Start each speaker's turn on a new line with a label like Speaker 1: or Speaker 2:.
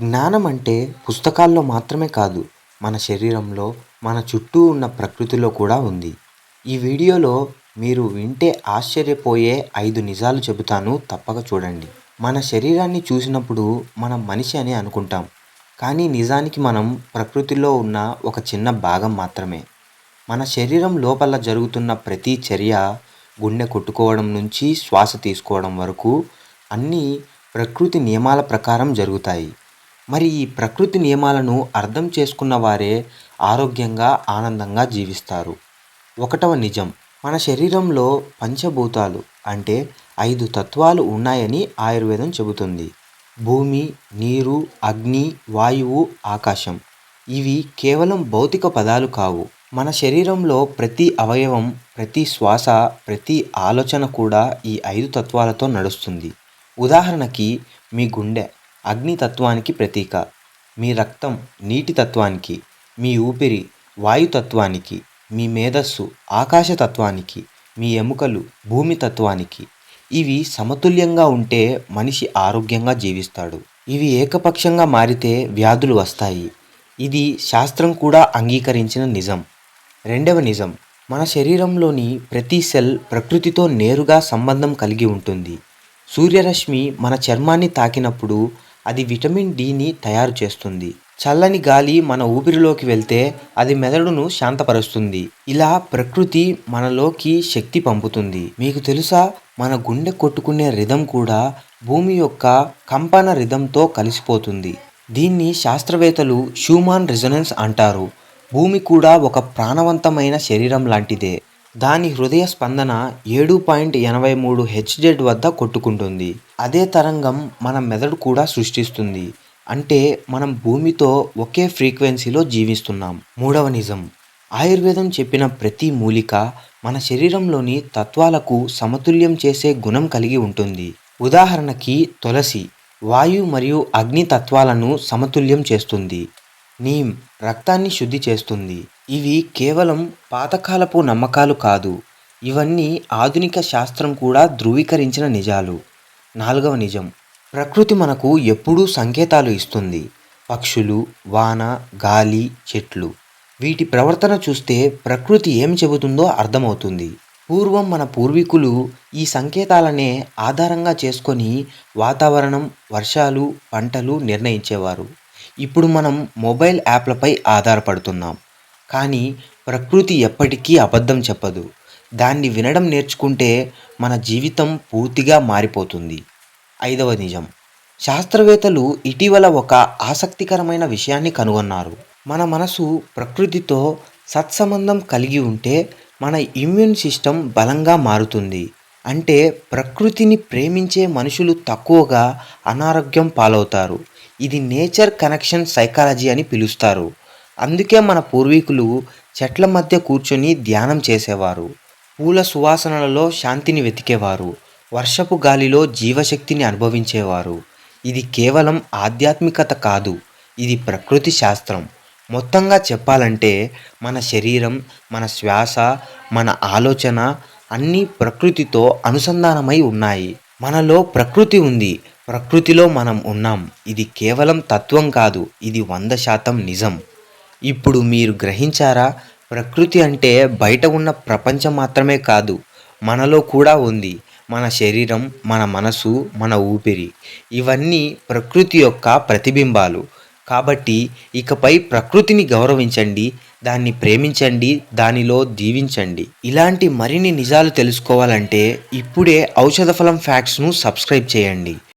Speaker 1: జ్ఞానం అంటే పుస్తకాల్లో మాత్రమే కాదు మన శరీరంలో మన చుట్టూ ఉన్న ప్రకృతిలో కూడా ఉంది. ఈ వీడియోలో మీరు వింటే ఆశ్చర్యపోయే ఐదు నిజాలు చెబుతాను తప్పక చూడండి. మన శరీరాన్ని చూసినప్పుడు మనం మనిషి అని అనుకుంటాం. కానీ నిజానికి మనం ప్రకృతిలో ఉన్న ఒక చిన్న భాగం మాత్రమే. మన శరీరం లోపల జరుగుతున్న ప్రతి చర్య గుండె కొట్టుకోవడం నుంచి శ్వాస తీసుకోవడం వరకు అన్నీ ప్రకృతి నియమాల ప్రకారం జరుగుతాయి. మరి ఈ ప్రకృతి నియమాలను అర్థం చేసుకున్న వారే ఆరోగ్యంగా ఆనందంగా జీవిస్తారు. ఒకటవ నిజం మన శరీరంలో పంచభూతాలు అంటే ఐదు తత్వాలు ఉన్నాయని ఆయుర్వేదం చెబుతుంది. భూమి నీరు అగ్ని వాయువు ఆకాశం. ఇవి కేవలం భౌతిక పదాలు కావు. మన శరీరంలో ప్రతి అవయవం ప్రతి శ్వాస ప్రతి ఆలోచన కూడా ఈ ఐదు తత్వాలతో నడుస్తుంది. ఉదాహరణకి మీ గుండె. అగ్ని తత్వానికి ప్రతీక. మీ రక్తం నీటి తత్వానికి మీ ఊపిరి వాయుతత్వానికి మీ మేధస్సు ఆకాశ తత్వానికి మీ ఎముకలు భూమి తత్వానికి ఇవి సమతుల్యంగా ఉంటే మనిషి ఆరోగ్యంగా జీవిస్తాడు. ఇవి ఏకపక్షంగా మారితే వ్యాధులు వస్తాయి. ఇది శాస్త్రం కూడా అంగీకరించిన నిజం. రెండవ నిజం. మన శరీరంలోని ప్రతి సెల్ ప్రకృతితో నేరుగా సంబంధం కలిగి ఉంటుంది. సూర్యరశ్మి మన చర్మాన్ని తాకినప్పుడు అది విటమిన్ డిని తయారు చేస్తుంది. చల్లని గాలి మన ఊపిరిలోకి వెళ్తే అది మెదడును శాంతపరుస్తుంది. ఇలా ప్రకృతి మనలోకి శక్తి పంపుతుంది. మీకు తెలుసా? మన గుండె కొట్టుకునే రిధం కూడా భూమి యొక్క కంపన రిధంతో కలిసిపోతుంది. దీన్ని శాస్త్రవేత్తలు హ్యూమాన్ రెజొనెన్స్ అంటారు. భూమి కూడా ఒక ప్రాణవంతమైన శరీరం లాంటిదే. దాని హృదయ స్పందన ఏడు పాయింట్ ఎనభై మూడు హెచ్జెడ్ వద్ద కొట్టుకుంటుంది. అదే తరంగం మన మెదడు కూడా సృష్టిస్తుంది. అంటే మనం భూమితో ఒకే ఫ్రీక్వెన్సీలో జీవిస్తున్నాం. మూడవ నిజం. ఆయుర్వేదం చెప్పిన ప్రతి మూలిక మన శరీరంలోని తత్వాలకు సమతుల్యం చేసే గుణం కలిగి ఉంటుంది. ఉదాహరణకి తులసి వాయు మరియు అగ్ని తత్వాలను సమతుల్యం చేస్తుంది. నీమ్ రక్తాన్ని శుద్ధి చేస్తుంది. ఇవి కేవలం పాతకాలపు నమ్మకాలు కాదు. ఇవన్నీ ఆధునిక శాస్త్రం కూడా ధృవీకరించిన నిజాలు. నాలుగవ నిజం. ప్రకృతి మనకు ఎప్పుడూ సంకేతాలు ఇస్తుంది. పక్షులు వాన గాలి చెట్లు. వీటి ప్రవర్తన చూస్తే ప్రకృతి ఏం చెబుతుందో అర్థమవుతుంది. పూర్వం మన పూర్వీకులు ఈ సంకేతాలనే ఆధారంగా చేసుకొని వాతావరణం వర్షాలు పంటలు నిర్ణయించేవారు. ఇప్పుడు మనం మొబైల్ యాప్లపై ఆధారపడుతున్నాం. కానీ ప్రకృతి ఎప్పటికీ అబద్ధం చెప్పదు. దాన్ని వినడం నేర్చుకుంటే మన జీవితం పూర్తిగా మారిపోతుంది. ఐదవ నిజం. శాస్త్రవేత్తలు ఇటీవల ఒక ఆసక్తికరమైన విషయాన్ని కనుగొన్నారు. మన మనసు ప్రకృతితో సత్సంబంధం కలిగి ఉంటే మన ఇమ్యూన్ సిస్టమ్ బలంగా మారుతుంది. అంటే ప్రకృతిని ప్రేమించే మనుషులు తక్కువగా అనారోగ్యం పాలవుతారు. ఇది నేచర్ కనెక్షన్ సైకాలజీ అని పిలుస్తారు. అందుకే మన పూర్వీకులు చెట్ల మధ్య కూర్చొని ధ్యానం చేసేవారు. పూల సువాసనలలో శాంతిని వెతికేవారు. వర్షపు గాలిలో జీవశక్తిని అనుభవించేవారు. ఇది కేవలం ఆధ్యాత్మికత కాదు ఇది ప్రకృతి శాస్త్రం. మొత్తంగా చెప్పాలంటే మన శరీరం మన శ్వాస మన ఆలోచన అన్నీ ప్రకృతితో అనుసంధానమై ఉన్నాయి. మనలో ప్రకృతి ఉంది ప్రకృతిలో మనం ఉన్నాం. ఇది కేవలం తత్వం కాదు ఇది వంద శాతం నిజం. ఇప్పుడు మీరు గ్రహించారా? ప్రకృతి అంటే బయట ఉన్న ప్రపంచం మాత్రమే కాదు మనలో కూడా ఉంది. మన శరీరం మన మనసు మన ఊపిరి. ఇవన్నీ ప్రకృతి యొక్క ప్రతిబింబాలు. కాబట్టి ఇకపై ప్రకృతిని గౌరవించండి దాన్ని ప్రేమించండి దానిలో దీవించండి. ఇలాంటి మరిన్ని నిజాలు తెలుసుకోవాలంటే ఇప్పుడే ఔషధ ఫలం ఫ్యాక్ట్స్ను సబ్స్క్రైబ్ చేయండి.